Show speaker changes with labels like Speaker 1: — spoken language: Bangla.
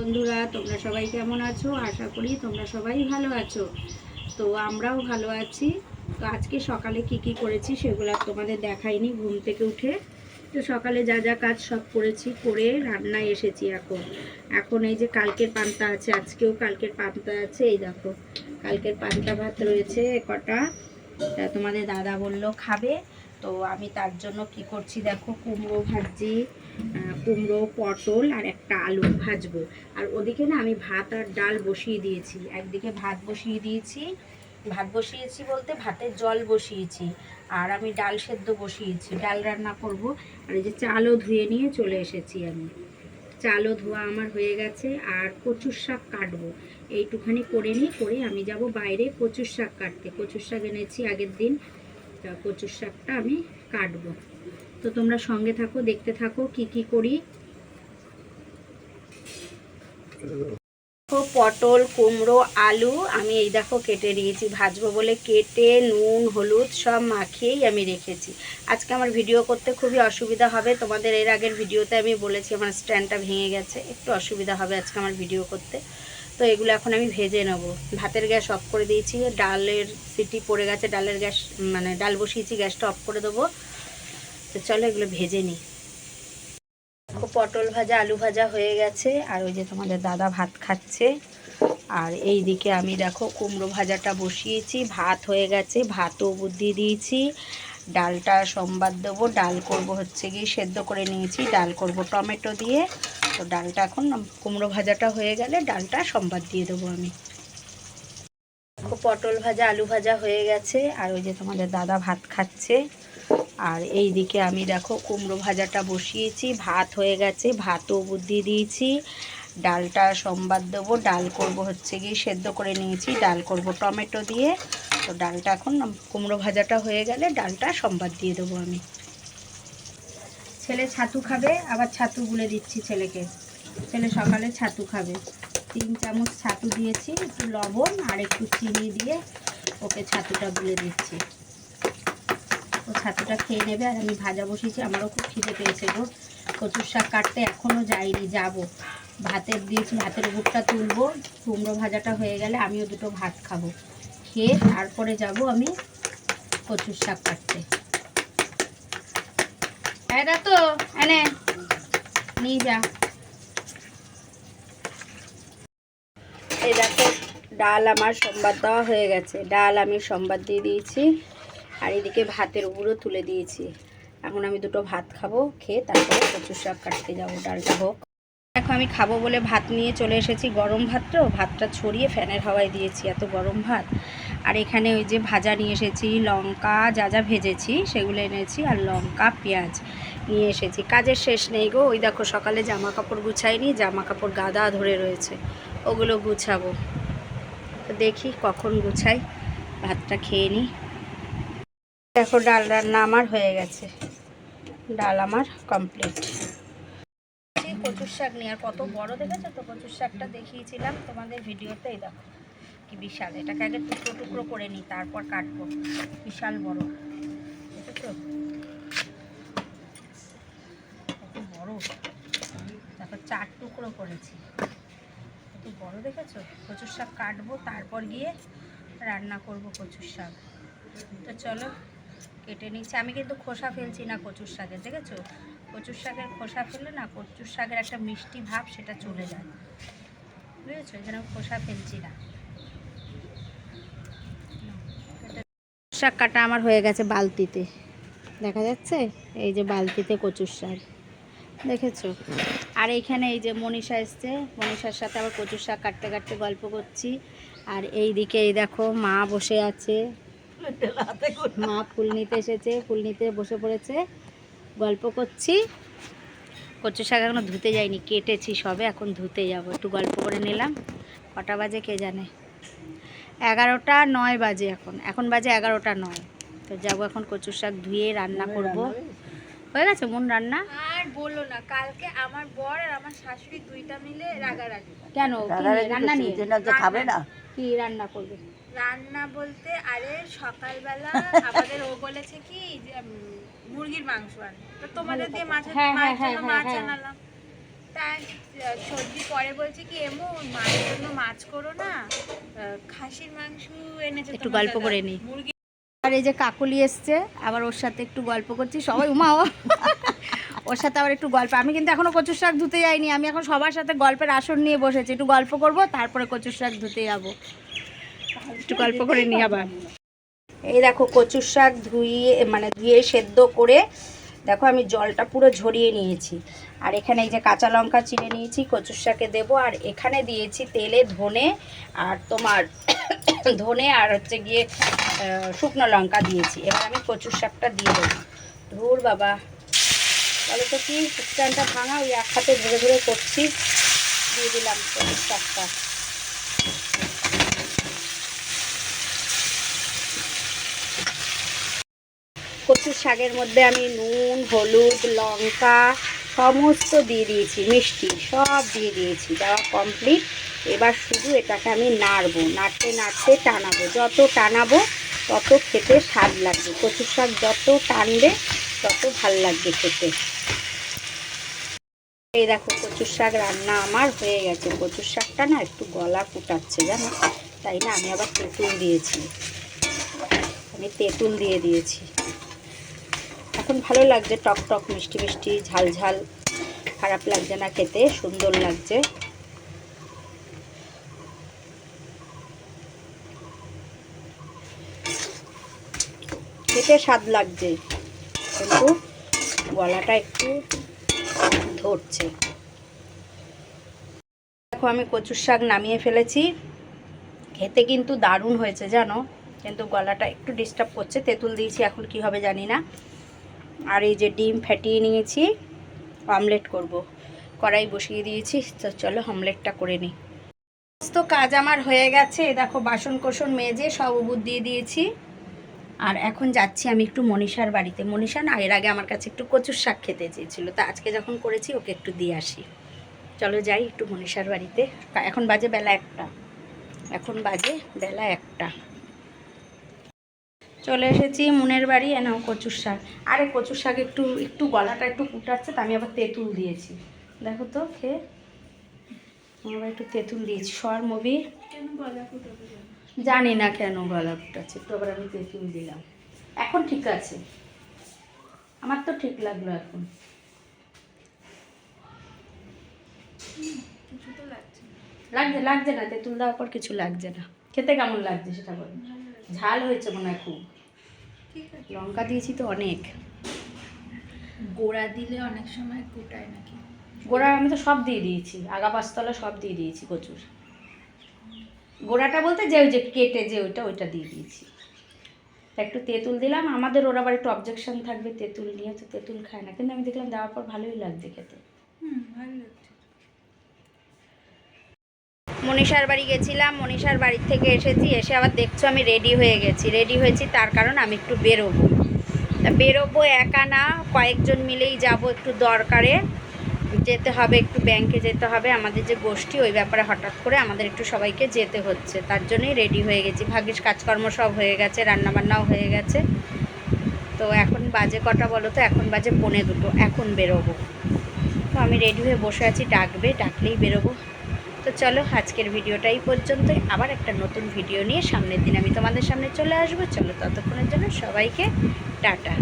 Speaker 1: বন্ধুরা, তোমরা সবাই কেমন আছো? আশা করি তোমরা সবাই ভালো আছো। তো আমরাও ভালো আছি। তো আজকে সকালে কি কি করেছি সেগুলো তোমাদের দেখাইনি ঘুম থেকে উঠে। তো সকালে যা যা কাজ সব করেছি, করে রান্নায় এসেছি এখন। এখন এই যে কালকের পান্তা আছে, আজকেও কালকের পান্তা আছে, এই দেখো। কালকের পান্তা ভাত রয়েছে কটা। তোমাদের দাদা বলল, খাবে? তো আমি তার জন্য কি করছি দেখো, কুমড়ো ভাজি কুমড়ো, পটল আর একটা আলু ভাজবো। আর ওদিকে না আমি ভাত আর ডাল বসিয়ে দিয়েছি। একদিকে ভাত বসিয়ে দিয়েছি, ভাত বসিয়েছি বলতে ভাতের জল বসিয়েছি, আর আমি ডাল সেদ্ধ বসিয়েছি, ডাল রান্না করব। আর এই যে চালও ধুয়ে নিয়ে চলে এসেছি আমি। চালও ধোয়া আমার হয়ে গেছে, আর কচুর শাক কাটবো। এইটুখানি করে নিই করে আমি যাব বাইরে কচুর শাক কাটতে। কচুর শাক এনেছি আগের দিন। কচুর শাকটা আমি কাটবো। তো তোমরা সঙ্গে থাকো, দেখতে থাকো কি কি করি। দেখো, পটল, কুমড়ো, আলু আমি এই দেখো কেটে নিয়েছি, ভাজবো বলে কেটে নুন, হলুদ সব মাখিয়েই আমি রেখেছি। আজকে আমার ভিডিও করতে খুবই অসুবিধা হবে, তোমাদের এর আগের ভিডিওতে আমি বলেছি আমার স্ট্যান্ডটা ভেঙে গেছে, একটু অসুবিধা হবে আজকে আমার ভিডিও করতে। তো এগুলো এখন আমি ভেজে নেব। ভাতের গ্যাস অফ করে দিয়েছি, ডালের সিটি পড়ে গেছে, ডালের গ্যাস মানে ডাল বসিয়েছি, গ্যাসটা অফ করে দেবো। তো চলো এগুলো ভেজে নিই। পটল ভাজা, আলু ভাজা হয়ে গেছে, আর ওই যে তোমাদের দাদা ভাত খাচ্ছে। আর এই দিকে আমি দেখো কুমড়ো ভাজাটা বসিয়েছি, ভাত হয়ে গেছে, ভাতও বুদ্ধি দিয়েছি। ডালটা সোমবার দেবো। ডাল করব হচ্ছে গিয়ে সেদ্ধ করে নিয়েছি। ডাল করব টমেটো দিয়ে। তো ডালটা এখন কুমড়ো ভাজাটা হয়ে গেলে ডালটা সোমবার দিয়ে দেবো আমি। পটল ভাজা, আলু ভাজা হয়ে গেছে। আর ওই যে তোমাদের দাদা ভাত খাচ্ছে। আর এই দিকে আমি দেখো কুমড়ো ভাজাটা বসিয়েছি। ভাত হয়ে গেছে। ভাতও বুদ্ধি দিয়েছি। ডালটা সোমবার দেবো। ডাল করব হচ্ছে গিয়ে সেদ্ধ করে নিয়েছি। ডাল করব টমেটো দিয়ে। তো ডালটা এখন কুমড়ো ভাজাটা হয়ে গেলে ডালটা সোমবার দিয়ে দেবো আমি। ছেলে ছাতু খাবে, আবার ছাতু গুলে দিচ্ছি ছেলেকে। ছেলে সকালে ছাতু খাবে। তিন চামচ ছাতু দিয়েছি, একটু লবণ আর একটু চিনি দিয়ে ওকে ছাতুটা গুলে দিচ্ছি। ও ছাতুটা খেয়ে নেবে আর আমি ভাজা বসিয়েছি। আমারও খুব খিদে পেয়েছে গো। কচুর শাক কাটতে এখনও যাইনি, যাব। ভাতের দিয়েছি, ভাতের উপরটা তুলবো, কুমড়ো ভাজাটা হয়ে গেলে আমিও দুটো ভাত খাব। খেয়ে তারপরে যাব আমি কচুর শাক কাটতে। এটা তো এনে নিয়ে যা। এই দেখো, ডাল আমার সোমবার দেওয়া হয়ে গেছে। ডাল আমি সোমবার দিয়ে দিয়েছি, আর এদিকে ভাতের উপরও তুলে দিয়েছি। এখন আমি দুটো ভাত খাব, খেয়ে তারপরে কচুর শাক কাটতে যাব, ডালটা হোক। দেখো আমি খাব বলে ভাত নিয়ে চলে এসেছি গরম ভাত তো, ভাতটা ছড়িয়ে ফ্যানের হাওয়ায় দিয়েছি, এত গরম ভাত। আর এখানে ওই যে ভাজা নিয়ে এসেছি, লঙ্কা যা যা ভেজেছি সেগুলো এনেছি, আর লঙ্কা, পেঁয়াজ নিয়ে এসেছি। কাজের শেষ নেই গো, ওই দেখো সকালে জামা কাপড় গুছাইনি জামা কাপড় গাদা ধরে রয়েছে, ওগুলো গুছাবো। দেখি কখন গুছাই, ভাতটা খেয়ে নিই দেখো ডাল রান্না আমার হয়ে গেছে, ডাল আমার কমপ্লিট। কচুর শাক নিয়ে আর কত বড় দেখেছ তো? কচুর শাকটা দেখিয়েছিলাম তোমাদের ভিডিওতেই দেখো। কি বিশাল। এটাকে আগে টুকরো টুকরো করে নিই, তারপর কাটবো। বিশাল বড়। দেখেছ? কত বড়। তারপর চার টুকরো করেছি। কত বড় দেখেছ? কচুর শাক কাটবো, তারপর গিয়ে রান্না করব কচুর শাক। তো চলো কেটে নিচ্ছি। আমি কিন্তু খোসা ফেলছি না কচুর শাকের, দেখেছ? কচুর শাকের খোসা ফেললে না কচুর শাকের একটা মিষ্টি ভাব সেটা চলে যায়। বুঝেছ? জন্য খোসা ফেলছি না। শাক কাটা আমার হয়ে গেছে বালতিতে। দেখা যাচ্ছে? এই যে বালতিতে কচুর শাক। দেখেছ? আর এইখানে এই যে মনীষা এসছে। মনীষার সাথে আবার কচুর শাক কাটতে কাটতে গল্প করছি। আর এই দিকে এই দেখো মা বসে আছে। মা ফুল নিতে এসেছে ফুল নিতে বসে পড়েছে। গল্প করছি। কচু শাক এখনও ধুতে যাইনি কেটেছি সবে এখন ধুতে যাব। একটু গল্প করে নিলাম। কটা বাজে কে জানে? এগারোটা নয় বাজে এখন। এখন বাজে এগারোটা নয়। তো যাব এখন কচু শাক ধুয়ে রান্না করব। হয়ে গেছে মন রান্না?
Speaker 2: আর বলো না কালকে আমার বর আর আমার শাশুড়ি দুইটা মিলে রাগারাগি
Speaker 1: কেন? রান্না নিয়ে?
Speaker 3: খাবে না।
Speaker 1: কি রান্না করবে?
Speaker 2: রান্না বলতে আরে সকালবেলা আমাদের ও বলেছে কি যে মুরগির মাংস আন। তো তোমাদের দিয়ে
Speaker 1: হ্যাঁ, হ্যাঁ, হ্যাঁ, হ্যাঁ,
Speaker 2: মাছ
Speaker 1: হ্যাঁ।
Speaker 2: আনালাম। তাই সর্দি পরে বলছে কি এমন মায়ের জন্য মাছ করো না খাসির মাংস এনেছে
Speaker 1: একটু গল্প করে।
Speaker 2: মুরগি
Speaker 1: আর এই যে কাকুলি এসছে আবার ওর সাথে একটু গল্প করছি। সবাই উমা ওর সাথে আবার একটু গল্প। আমি কিন্তু এখনও কচুর শাক ধুতে যাইনি। আমি এখন সবার সাথে গল্পের আসন নিয়ে বসেছি। একটু গল্প করব তারপরে কচুর শাক ধুতে যাব। একটু গল্প করে নিই আবার। এই দেখো কচুর শাক ধুইয়ে মানে ধুয়ে সেদ্ধ করে, দেখো আমি জলটা পুরো ঝরিয়ে নিয়েছি। আর এখানে এই যে কাঁচা লঙ্কা চিনে নিয়েছি, কচুর শাকে দেবো। আর এখানে দিয়েছি তেলে ধনে আর তোমার ধনে আর হচ্ছে গিয়ে শুকনো লঙ্কা দিয়েছি। এবার আমি কচুর শাকটা দিয়ে দেবো। ধুর বাবা। তাহলে তো কি স্ট্যান্ডটা ভাঙা, ওই এক হাতে ধরে ধরে করছি। দিয়ে দিলাম কচুর শাকটা। কচুর শাকের মধ্যে আমি নুন, হলুদ, লঙ্কা সমস্ত দিয়ে দিয়েছি, মিষ্টি সব দিয়ে দিয়েছি, দেওয়া কমপ্লিট এবার শুধু এটাকে আমি নাড়বো, নাড়তে নাড়তে টানাবো। যত টানাবো, তত খেতে স্বাদ লাগবে। কচুর শাক যত টানবে, তত ভালো লাগবে খেতে। এই দেখো, কচুর শাক রান্না আমার হয়ে গেছে। কচুর শাকটা না একটু গলা ফুটাচ্ছে, জানো? তাই না? আমি আবার তেঁতুল দিয়েছি। আমি তেঁতুল দিয়ে দিয়েছি। এখন ভালো লাগছে, টক টক, মিষ্টি মিষ্টি, ঝাল ঝাল। খারাপ লাগছে না খেতে, সুন্দর লাগছে। খেতে স্বাদ লাগছে, কিন্তু গলাটা একটু ধরছে। দেখো, আমি কচুর শাক নামিয়ে ফেলেছি। খেতে কিন্তু দারুণ হয়েছে, জানো? কিন্তু গলাটা একটু ডিস্টার্ব করছে, তেঁতুল দিয়েছি, এখন কি হবে জানি না। আর এই যে ডিম ফ্যাটিয়ে নিয়েছি, অমলেট করব। কড়াই বসিয়ে দিয়েছি, তো চলো অমলেটটা করে নিই। সমস্ত কাজ আমার হয়ে গেছে দেখো বাসন কোসন মেজে সব উবুর দিয়ে দিয়েছি। আর এখন যাচ্ছি আমি একটু মনীষার বাড়িতে। মনীষা না, এর আগে আমার কাছে একটু কচুর শাক খেতে চেয়েছিল, তা আজকে যখন করেছি ওকে একটু দিয়ে আসি। চলো যাই একটু মনীষার বাড়িতে। এখন বাজে বেলা একটা। এখন বাজে বেলা একটা। চলে এসেছি মুনের বাড়ি এনাও কচুর শাক। আরে কচুর শাক একটু একটু গলাটা একটু ফুটাচ্ছে তা আমি আবার তেঁতুল দিয়েছি। দেখো তো খেয়ে আবার একটু তেঁতুল দিয়েছি। সর
Speaker 2: কেন?
Speaker 1: জানি না কেন গলা ফুটাচ্ছে একটু আবার আমি তেঁতুল দিলাম। এখন ঠিক আছে। আমার তো ঠিক লাগল এখন।
Speaker 2: লাগছে
Speaker 1: লাগছে না তেঁতুল দেওয়ার পর কিছু লাগছে না। খেতে কেমন লাগছে সেটা বলো। ঝাল হয়েছে মনে হয় খুব।
Speaker 2: ঠিক আছে।
Speaker 1: লঙ্কা দিয়েছি তো অনেক।
Speaker 2: গোড়া দিলে অনেক সময় কুটায় নাকি?
Speaker 1: গোড়া আমি তো সব দিয়ে দিয়েছি আগা পাঁচতলা সব দিয়ে দিয়েছি কচুর। গোড়াটা বলতে যে ওই যে কেটে যে ওইটা ওইটা দিয়ে দিয়েছি। তা একটু তেঁতুল দিলাম আমাদের ওর আবার একটু অবজেকশন থাকবে তেঁতুল নিয়ে তো তেঁতুল খায় না। কিন্তু আমি দেখলাম দেওয়ার পর ভালোই লাগছে খেতে।
Speaker 2: হুম ভালো লাগছে।
Speaker 1: মনীষার বাড়ি গেছিলাম, মনীষার বাড়ির থেকে এসেছি, এসে আবার দেখছ আমি রেডি হয়ে গেছি। রেডি হয়েছি তার কারণ আমি একটু বেরোবো। বেরোবো একা না, কয়েকজন মিলেই যাব একটু দরকারে। যেতে হবে, একটু ব্যাংকে যেতে হবে। আমাদের যে গোষ্ঠী, ওই ব্যাপারে হঠাৎ করে আমাদের একটু সবাইকে যেতে হচ্ছে। তার জন্যই রেডি হয়ে গেছি। ভাগ্যিস কাজকর্ম সব হয়ে গেছে, রান্নাবান্নাও হয়ে গেছে। তো এখন বাজে কটা বলো তো? এখন বাজে পৌনে দুটো। এখন বেরোবো। তো আমি রেডি হয়ে বসে আছি। ডাকবে, ডাকলেই বেরোবো। তো চলো, আজকের ভিডিওটা এই পর্যন্তই। আবার একটা নতুন ভিডিও নিয়ে সামনের দিন আমি তোমাদের সামনে চলে আসব। চলো ততক্ষণের জন্য সবাইকে টাটা।